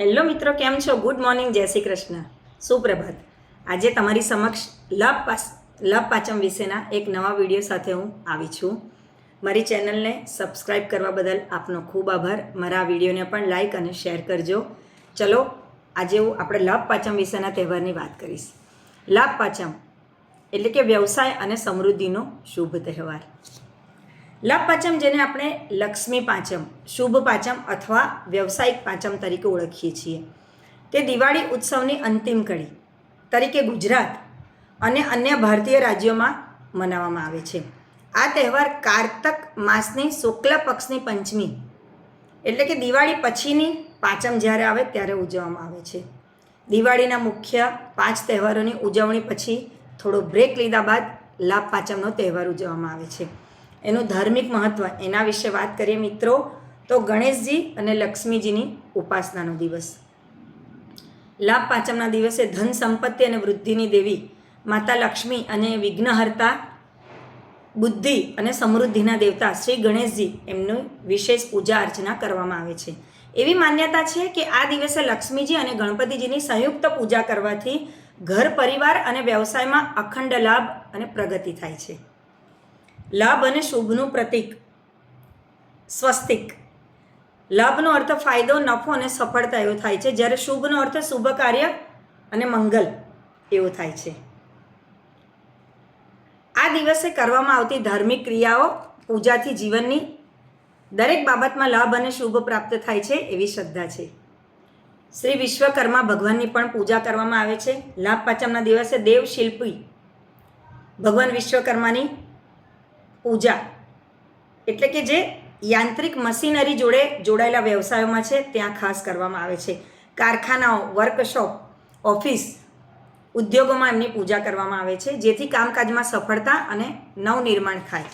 Hello મિત્રો, કેમ છો? ગુડ મોર્નિંગ જય શ્રી કૃષ્ણ. સુપ્રભાત. આજે તમારી સમક્ષ લવ પાસ લવ પાચમ વિશેના એક નવા વીડિયો સાથે હું આવી છું. મારી ચેનલને સબસ્ક્રાઈબ કરવા બદલ આપનો ખૂબ આભાર. મારા વિડીયોને પણ લાઈક અને શેર કરજો. ચલો, આજે હું આપણે લવ પાચમ વિશેના તહેવારની વાત કરીશ. લવ પાચમ એટલે કે વ્યવસાય અને સમૃદ્ધિનો શુભ તહેવાર. લાભ પાંચમ જેને આપણે લક્ષ્મી પાંચમ, શુભ પાંચમ અથવા વ્યવસાયિક પાંચમ તરીકે ઓળખીએ છીએ. તે દિવાળી ઉત્સવની અંતિમ કડી તરીકે ગુજરાત અને અન્ય ભારતીય રાજ્યોમાં મનાવવામાં આવે છે. આ તહેવાર કારતક માસની શુક્લ પક્ષની પંચમી એટલે કે દિવાળી પછીની પાંચમ જ્યારે આવે ત્યારે ઉજવવામાં આવે છે. દિવાળીના મુખ્ય પાંચ તહેવારોની ઉજવણી પછી થોડો બ્રેક લીધા બાદ લાભ પાંચમનો તહેવાર ઉજવવામાં આવે છે. એનું ધાર્મિક મહત્ત્વ એના વિશે વાત કરીએ મિત્રો, તો ગણેશજી અને લક્ષ્મીજીની ઉપાસનાનો દિવસ. લાભ પાંચમના દિવસે ધન સંપત્તિ અને વૃદ્ધિની દેવી, માતા લક્ષ્મી અને વિઘ્નહર્તા, બુદ્ધિ અને સમૃદ્ધિના દેવતા શ્રી ગણેશજી એમનું વિશેષ પૂજા અર્ચના કરવામાં આવે છે. એવી માન્યતા છે કે આ દિવસે લક્ષ્મીજી અને ગણપતિજીની સંયુક્ત પૂજા કરવાથી ઘર, પરિવાર અને વ્યવસાયમાં અખંડ લાભ અને પ્રગતિ થાય છે. લાભ અને શુભનું પ્રતીક. સ્વસ્તિક. લાભનો અર્થ ફાયદો, નફો અને સફળતા એવો થાય છે. જ્યારે શુભનો અર્થ શુભ કાર્ય અને મંગલ એવો થાય છે. આ દિવસે કરવામાં આવતી ધાર્મિક ક્રિયાઓ, પૂજાથી જીવનની દરેક બાબતમાં લાભ અને શુભ પ્રાપ્ત થાય છે એવી શ્રદ્ધા છે. શ્રી વિશ્વકર્મા ભગવાનની પણ પૂજા કરવામાં આવે છે. લાભ પાંચમના દિવસે દેવ શિલ્પી ભગવાન વિશ્વકર્માની પૂજા. એટલે કે જે યાંત્રિક મશીનરી જોડે જોડાયેલા વ્યવસાયોમાં છે, ત્યાં ખાસ કરવામાં આવે છે. કારખાનાઓ, વર્કશોપ, ઓફિસ, ઉદ્યોગોમાં એમની પૂજા કરવામાં આવે છે, જેથી કામકાજમાં સફળતા અને નવનિર્માણ થાય.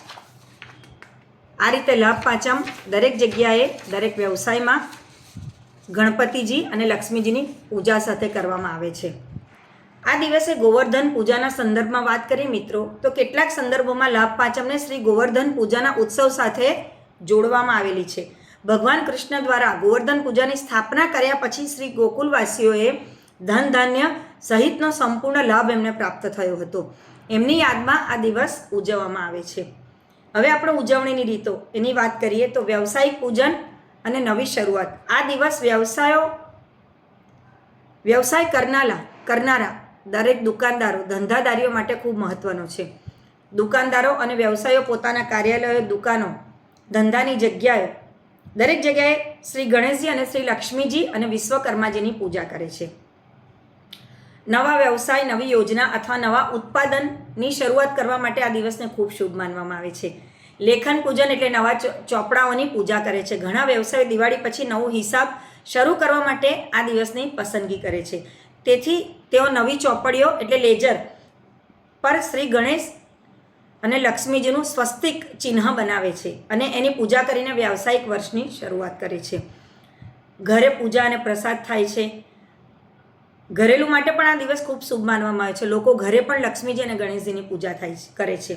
આ રીતે લાભ પાંચમ દરેક જગ્યાએ, દરેક વ્યવસાયમાં ગણપતિજી અને લક્ષ્મીજીની પૂજા સાથે કરવામાં આવે છે. આ દિવસે ગોવર્ધન પૂજાના સંદર્ભમાં વાત કરીએ મિત્રો, તો કેટલાક સંદર્ભોમાં લાભ પાંચમને શ્રી ગોવર્ધન પૂજાના ઉત્સવ સાથે જોડવામાં આવેલી છે. ભગવાન કૃષ્ણ દ્વારા ગોવર્ધન પૂજાની સ્થાપના કર્યા પછી શ્રી ગોકુલવાસીઓએ ધન ધાન્ય સહિતનો સંપૂર્ણ લાભ એમને પ્રાપ્ત થયો હતો. એમની યાદમાં આ દિવસ ઉજવવામાં આવે છે. હવે આપણે ઉજવણીની રીતો, એની વાત કરીએ તો વ્યવસાયિક પૂજન અને નવી શરૂઆત. આ દિવસ વ્યવસાયો, વ્યવસાય કરનારા કરનારા દરેક દુકાનદારો ધંધાદારીઓ માટે ખૂબ મહત્ત્વનો છે. દુકાનદારો અને વ્યવસાયો પોતાના કાર્યાલયો, દુકાનો, ધંધાની જગ્યાએ દરેક જગ્યાએ શ્રી ગણેશજી અને શ્રી લક્ષ્મીજી અને વિશ્વકર્માજીની પૂજા કરે છે. નવા વ્યવસાય, નવી યોજના અથવા નવા ઉત્પાદનની શરૂઆત કરવા માટે આ દિવસને ખૂબ શુભ માનવામાં આવે છે. લેખન પૂજન એટલે નવા ચોપડાઓની પૂજા કરે છે. ઘણા વ્યવસાયો દિવાળી પછી નવો હિસાબ શરૂ કરવા માટે આ દિવસની પસંદગી કરે છે. તેથી તેઓ નવી ચોપડીઓ એટલે લેજર પર શ્રી ગણેશ અને લક્ષ્મીજીનું સ્વસ્તિક ચિહ્ન બનાવે છે અને એની પૂજા કરીને વ્યાવસાયિક વર્ષની શરૂઆત કરે છે. ઘરે પૂજા અને પ્રસાદ થાય છે. ઘરેલું માટે પણ આ દિવસ ખૂબ શુભ માનવામાં આવે છે. લોકો ઘરે પણ લક્ષ્મીજી અને ગણેશજીની પૂજા થાય છે, કરે છે.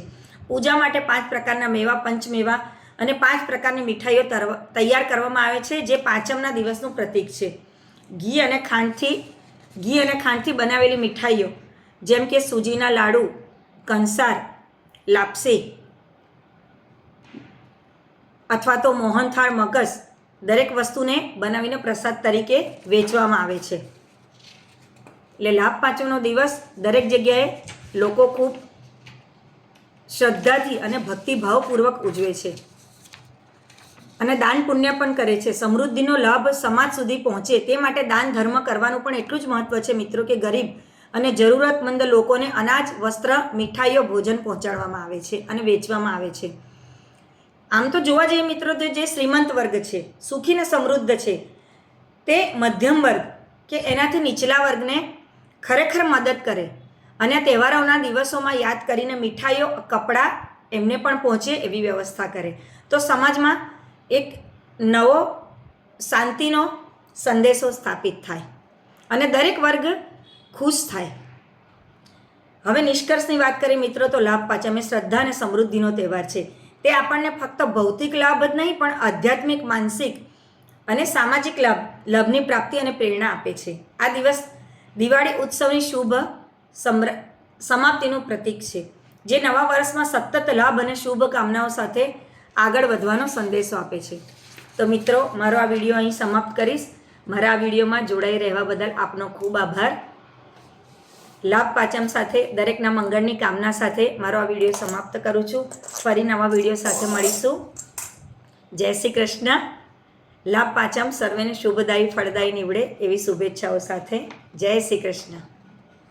પૂજા માટે પાંચ પ્રકારના મેવા, પંચમેવા અને પાંચ પ્રકારની મીઠાઈઓ તૈયાર કરવામાં આવે છે, જે પાંચમના દિવસનું પ્રતીક છે. ઘી અને ખાંડથી ઘી અને ખાંડથી બનાવેલી મીઠાઈઓ, જેમ કે સૂજીના લાડુ કંસાર લાપસી અથવા તો મોહનથાળ મગસ દરેક વસ્તુને બનાવીને પ્રસાદ તરીકે વેચવામાં આવે છે. એટલે લાભ પાંચમનો દિવસ, દરેક જગ્યાએ લોકો ખૂબ શ્રદ્ધાથી અને ભક્તિભાવપૂર્વક ઉજવે છે. અને દાન પુણ્ય પણ કરે છે. સમૃદ્ધિનો લાભ સમાજ સુધી પહોંચે તે માટે દાન ધર્મ કરવાનું પણ એટલું જ મહત્ત્વ છે મિત્રો કે ગરીબ અને જરૂરતમંદ લોકોને અનાજ, વસ્ત્ર, મીઠાઈઓ ભોજન પહોંચાડવામાં આવે છે અને વેચવામાં આવે છે. આમ તો જોવા જઈએ મિત્રો તો જે શ્રીમંત વર્ગ છે, સુખી ને સમૃદ્ધ છે, તે મધ્યમ વર્ગ કે એનાથી નીચલા વર્ગને ખરેખર મદદ કરે અને તહેવારોના દિવસોમાં યાદ કરીને મીઠાઈઓ, કપડાં એમને પણ પહોંચે એવી વ્યવસ્થા કરે. તો સમાજમાં એક નવો શાંતિનો સંદેશો સ્થાપિત થાય અને દરેક વર્ગ ખુશ થાય. હવે નિષ્કર્ષની વાત કરીએ, મિત્રો, તો લાભ પાંચમ શ્રદ્ધા અને સમૃદ્ધિનો તહેવાર છે. તે આપણને ફક્ત ભૌતિક લાભ જ નહીં, પણ આધ્યાત્મિક, માનસિક અને સામાજિક લાભ, લાભની પ્રાપ્તિ અને પ્રેરણા આપે છે. આ દિવસ દિવાળી ઉત્સવની શુભ સમ્ર, સમાપ્તિનું પ્રતીક છે. જે નવા વર્ષમાં સતત લાભ અને શુભ કામનાઓ સાથે આગળ વધવાનો સંદેશો આપે છે. તો મિત્રો, મારો આ વીડિયો અહીં સમાપ્ત કરીશ. મારા આ વિડીયોમાં જોડાઈ રહેવા બદલ આપનો ખૂબ આભાર. લાભ પાચમ સાથે, દરેકના મંગળની કામના સાથે મારો આ વીડિયો સમાપ્ત કરું છું. ફરી નવા વીડિયો સાથે મળીશું. જય શ્રી કૃષ્ણ. લાભ પાચમ સર્વેને શુભદાયી ફળદાયી નીવડે એવી શુભેચ્છાઓ સાથે. જય શ્રી કૃષ્ણ.